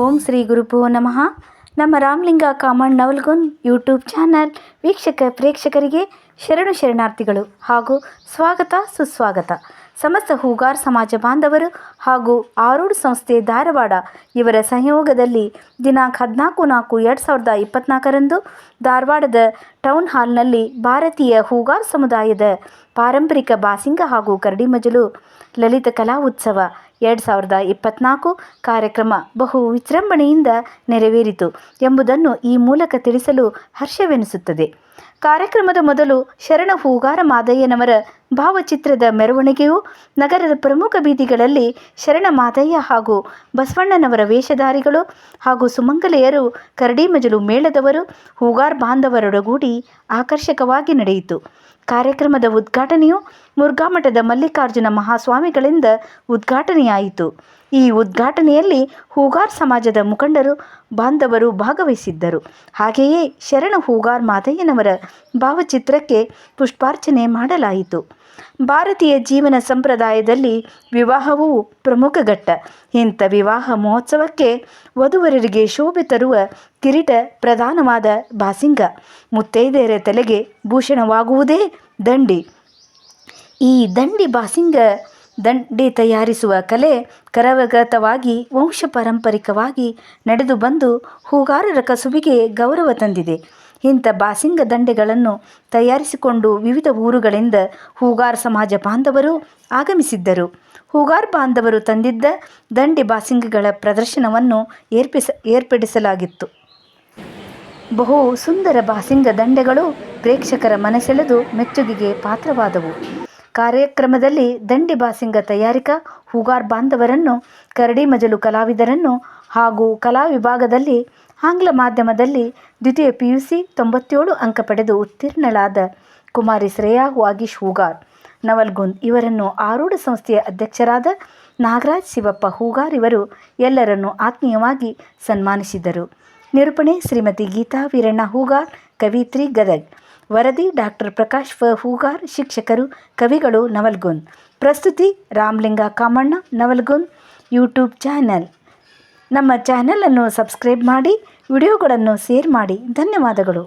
ಓಂ ಶ್ರೀ ಗುರುಭೋ ನಮಃ. ನಮ್ಮ ರಾಮಲಿಂಗ ಕಾಮಣ್ ನವಲ್ಗುನ್ ಯೂಟ್ಯೂಬ್ ಚಾನಲ್ ವೀಕ್ಷಕ ಪ್ರೇಕ್ಷಕರಿಗೆ ಶರಣು ಶರಣಾರ್ಥಿಗಳು ಹಾಗೂ ಸ್ವಾಗತ, ಸುಸ್ವಾಗತ. ಸಮಸ್ತ ಹೂಗಾರ್ ಸಮಾಜ ಬಾಂಧವರು ಹಾಗೂ ಆರೂಢ ಸಂಸ್ಥೆ ಧಾರವಾಡ ಇವರ ಸಹಯೋಗದಲ್ಲಿ ದಿನಾಂಕ ಹದಿನಾಲ್ಕು ನಾಲ್ಕು ಎರಡು ಸಾವಿರದ ಇಪ್ಪತ್ನಾಲ್ಕರಂದು ಧಾರವಾಡದ ಟೌನ್ ಹಾಲ್ನಲ್ಲಿ ಭಾರತೀಯ ಹೂಗಾರ್ ಸಮುದಾಯದ ಪಾರಂಪರಿಕ ಬಾಸಿಂಗ ಹಾಗೂ ಕರಡಿಮಜಲು ಲಲಿತ ಕಲಾ ಉತ್ಸವ ಎರಡು ಸಾವಿರದ ಇಪ್ಪತ್ನಾಲ್ಕು ಕಾರ್ಯಕ್ರಮ ಬಹು ವಿಜೃಂಭಣೆಯಿಂದ ನೆರವೇರಿತು ಎಂಬುದನ್ನು ಈ ಮೂಲಕ ತಿಳಿಸಲು ಹರ್ಷವೆನಿಸುತ್ತದೆ. ಕಾರ್ಯಕ್ರಮದ ಮೊದಲು ಶರಣ ಹೂಗಾರ ಮಾದಯ್ಯನವರ ಭಾವಚಿತ್ರದ ಮೆರವಣಿಗೆಯು ನಗರದ ಪ್ರಮುಖ ಬೀದಿಗಳಲ್ಲಿ ಶರಣ ಮಾದಯ್ಯ ಹಾಗೂ ಬಸವಣ್ಣನವರ ವೇಷಧಾರಿಗಳು ಹಾಗೂ ಸುಮಂಗಲೆಯರು ಕರಡಿಮಜಲು ಮೇಳದವರು, ಹೂಗಾರ್ ಬಾಂಧವರೊಡಗೂಡಿ ಆಕರ್ಷಕವಾಗಿ ನಡೆಯಿತು. ಕಾರ್ಯಕ್ರಮದ ಉದ್ಘಾಟನೆಯು ಮುರುಘಾಮಠದ ಮಲ್ಲಿಕಾರ್ಜುನ ಮಹಾಸ್ವಾಮಿಗಳಿಂದ ಉದ್ಘಾಟನೆಯಾಯಿತು. ಈ ಉದ್ಘಾಟನೆಯಲ್ಲಿ ಹೂಗಾರ್ ಸಮಾಜದ ಮುಖಂಡರು, ಬಾಂಧವರು ಭಾಗವಹಿಸಿದ್ದರು. ಹಾಗೆಯೇ ಶರಣ ಹೂಗಾರ್ ಮಾದಯ್ಯನವರ ಭಾವಚಿತ್ರಕ್ಕೆ ಪುಷ್ಪಾರ್ಚನೆ ಮಾಡಲಾಯಿತು. ಭಾರತೀಯ ಜೀವನ ಸಂಪ್ರದಾಯದಲ್ಲಿ ವಿವಾಹವು ಪ್ರಮುಖ ಘಟ್ಟ. ಇಂಥ ವಿವಾಹ ಮಹೋತ್ಸವಕ್ಕೆ ವಧುವರರಿಗೆ ಶೋಭೆ ತರುವ ಕಿರೀಟ ಪ್ರಧಾನವಾದ ಬಾಸಿಂಗ ಮುತ್ತೈದೆಯರ ತಲೆಗೆ ಭೂಷಣವಾಗುವುದೇ ದಂಡಿ. ಈ ದಂಡಿ ಬಾಸಿಂಗ ದಂಡಿ ತಯಾರಿಸುವ ಕಲೆ ಕರವಗತವಾಗಿ ವಂಶ ಪಾರಂಪರಿಕವಾಗಿ ನಡೆದು ಬಂದು ಹೂಗಾರರ ಕಸುಬಿಗೆ ಗೌರವ ತಂದಿದೆ. ಇಂಥ ಬಾಸಿಂಗ ದಂಡೆಗಳನ್ನು ತಯಾರಿಸಿಕೊಂಡು ವಿವಿಧ ಊರುಗಳಿಂದ ಹೂಗಾರ್ ಸಮಾಜ ಬಾಂಧವರು ಆಗಮಿಸಿದ್ದರು. ಹೂಗಾರ್ ಬಾಂಧವರು ತಂದಿದ್ದ ದಂಡೆ ಬಾಸಿಂಗಗಳ ಪ್ರದರ್ಶನವನ್ನು ಏರ್ಪಿಸ, ಏರ್ಪಡಿಸಲಾಗಿತ್ತು. ಬಹು ಸುಂದರ ಬಾಸಿಂಗ ದಂಡೆಗಳು ಪ್ರೇಕ್ಷಕರ ಮನಸೆಳೆದು ಮೆಚ್ಚುಗೆಗೆ ಪಾತ್ರವಾದವು. ಕಾರ್ಯಕ್ರಮದಲ್ಲಿ ದಂಡಿ ಬಾಸಿಂಗ ತಯಾರಿಕಾ, ಹೂಗಾರ್ ಬಾಂಧವರನ್ನು, ಕರಡಿ ಮಜಲು ಕಲಾವಿದರನ್ನು ಹಾಗೂ ಕಲಾ ವಿಭಾಗದಲ್ಲಿ ಆಂಗ್ಲ ಮಾಧ್ಯಮದಲ್ಲಿ ದ್ವಿತೀಯ ಪಿ ಯು ಸಿ ತೊಂಬತ್ತೇಳು ಅಂಕ ಪಡೆದು ಉತ್ತೀರ್ಣಳಾದ ಕುಮಾರಿ ಶ್ರೇಯಾ ವಾಗೀಶ್ ಹೂಗಾರ್ ನವಲ್ಗುಂದ್ ಇವರನ್ನು ಆರೂಢ ಸಂಸ್ಥೆಯ ಅಧ್ಯಕ್ಷರಾದ ನಾಗರಾಜ್ ಶಿವಪ್ಪ ಹೂಗಾರ್ ಇವರು ಎಲ್ಲರನ್ನು ಆತ್ಮೀಯವಾಗಿ ಸನ್ಮಾನಿಸಿದರು. ನಿರೂಪಣೆ ಶ್ರೀಮತಿ ಗೀತಾ ವೀರಣ್ಣ ಹೂಗಾರ್, ಕವಿತ್ರಿ ಗದಗ್. ವರದಿ ಡಾಕ್ಟರ್ ಪ್ರಕಾಶ್ ಫ. ಹೂಗಾರ್, ಶಿಕ್ಷಕರು, ಕವಿಗಳು ನವಲ್ಗುಂದ್. ಪ್ರಸ್ತುತಿ ರಾಮಲಿಂಗ ಕಾಮಣ್ಣ, ನವಲ್ಗುಂದ್ ಯೂಟ್ಯೂಬ್ ಚಾನಲ್. ನಮ್ಮ ಚಾನಲನ್ನು ಸಬ್ಸ್ಕ್ರೈಬ್ ಮಾಡಿ ವಿಡಿಯೋಗಳನ್ನು ಶೇರ್ ಮಾಡಿ ಧನ್ಯವಾದಗಳು